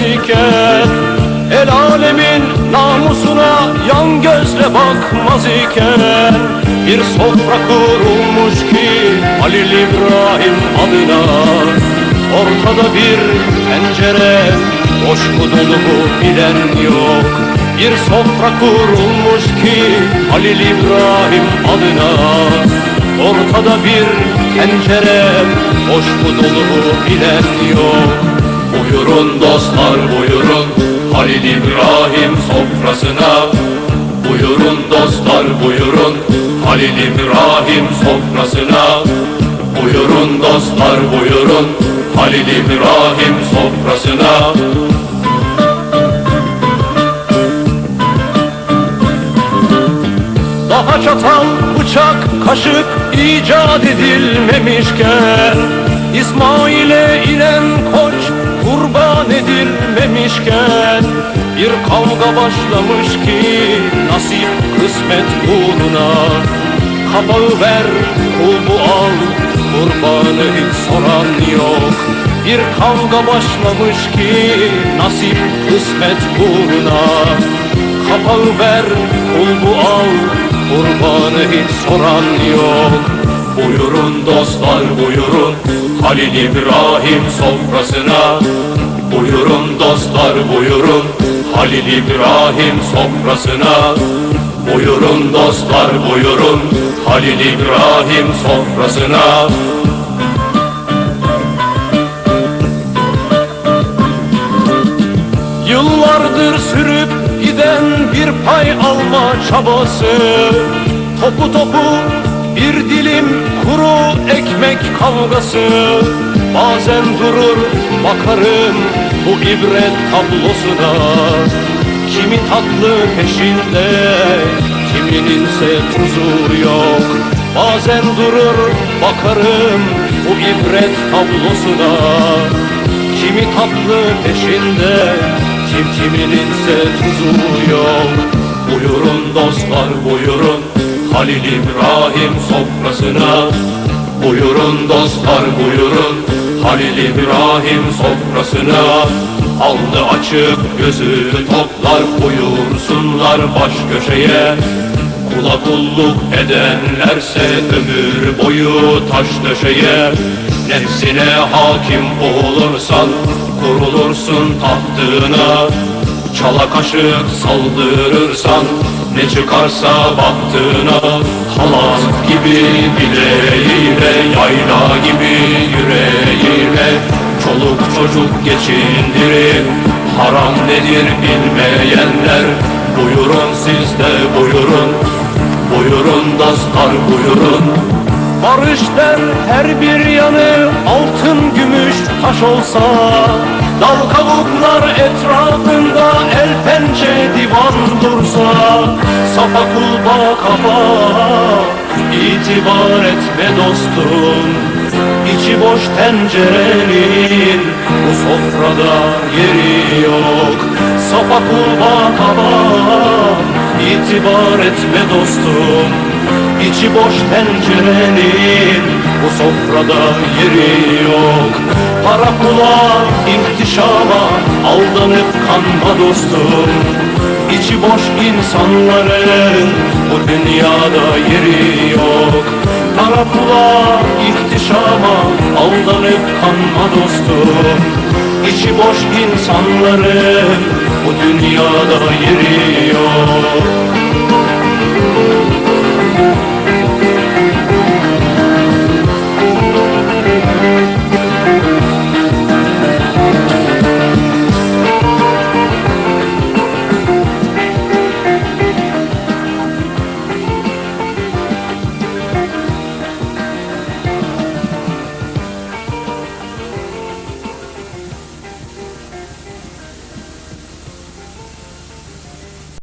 iken El alemin namusuna yan gözle bakmaz iken Bir sofra kurulmuş ki Halil İbrahim adına. Ortada bir tencere Boş mu bilen yok. Bir sofra kurulmuş ki Halil İbrahim adına. Ortada bir tencere Boş mu bilen yok Buyurun dostlar buyurun. Halil İbrahim sofrasına. Buyurun dostlar buyurun. Halil İbrahim sofrasına. Buyurun dostlar buyurun. Halil İbrahim sofrasına. Daha çatal, bıçak, kaşık icat edilmemişken İsmail'e inen edilmemişken Bir kavga başlamış ki nasip kısmet uğruna. Kapağı ver, kulbu al, kurbanı hiç soran yok. Bir kavga başlamış ki nasip kısmet uğruna. Kapağı ver, kulbu al, kurbanı hiç soran yok. Buyurun dostlar buyurun Halil İbrahim sofrasına Buyurun dostlar buyurun. Halil İbrahim sofrasına. Buyurun dostlar buyurun. Halil İbrahim sofrasına. Yıllardır sürüp giden bir pay alma çabası. Topu topu bir dilim kuru ekmek kavgası Bazen durur bakarım bu ibret tablosuna. Kimi tatlı peşinde kimininse tuzu yok. Bazen durur bakarım bu ibret tablosuna. Kimi tatlı peşinde kim kimininse tuzu yok. Buyurun dostlar buyurun Halil İbrahim sofrasına. Buyurun dostlar buyurun Halil İbrahim sofrasına Alnı açık gözü toplar Buyursunlar baş köşeye. Kula kulluk edenlerse ömür boyu taş döşeye. Nefsine hakim olursan kurulursun tahtına. Çala kaşık saldırırsan ne çıkarsa baktığına Halat gibi bileğiyle yayla gibi Çoluk çocuk geçindirip haram nedir bilmeyenler? Buyurun siz de buyurun. Buyurun dostlar buyurun. Barış der her bir yanı altın gümüş taş olsa. Dal kavuklar etrafında el pençe divan dursa. Safa kulba kafa itibar etme dostum İçi boş tencerenin bu sofrada yeri yok. Safa kulba kaba itibar etme dostum. İçi boş tencerenin bu sofrada yeri yok. Para pula, ihtişama aldanıp kanma dostum. İçi boş insanların bu dünyada yeri yok. Para pula, ihtişama aldanıp kanma dostum İçi boş insanların bu dünyada yeri yok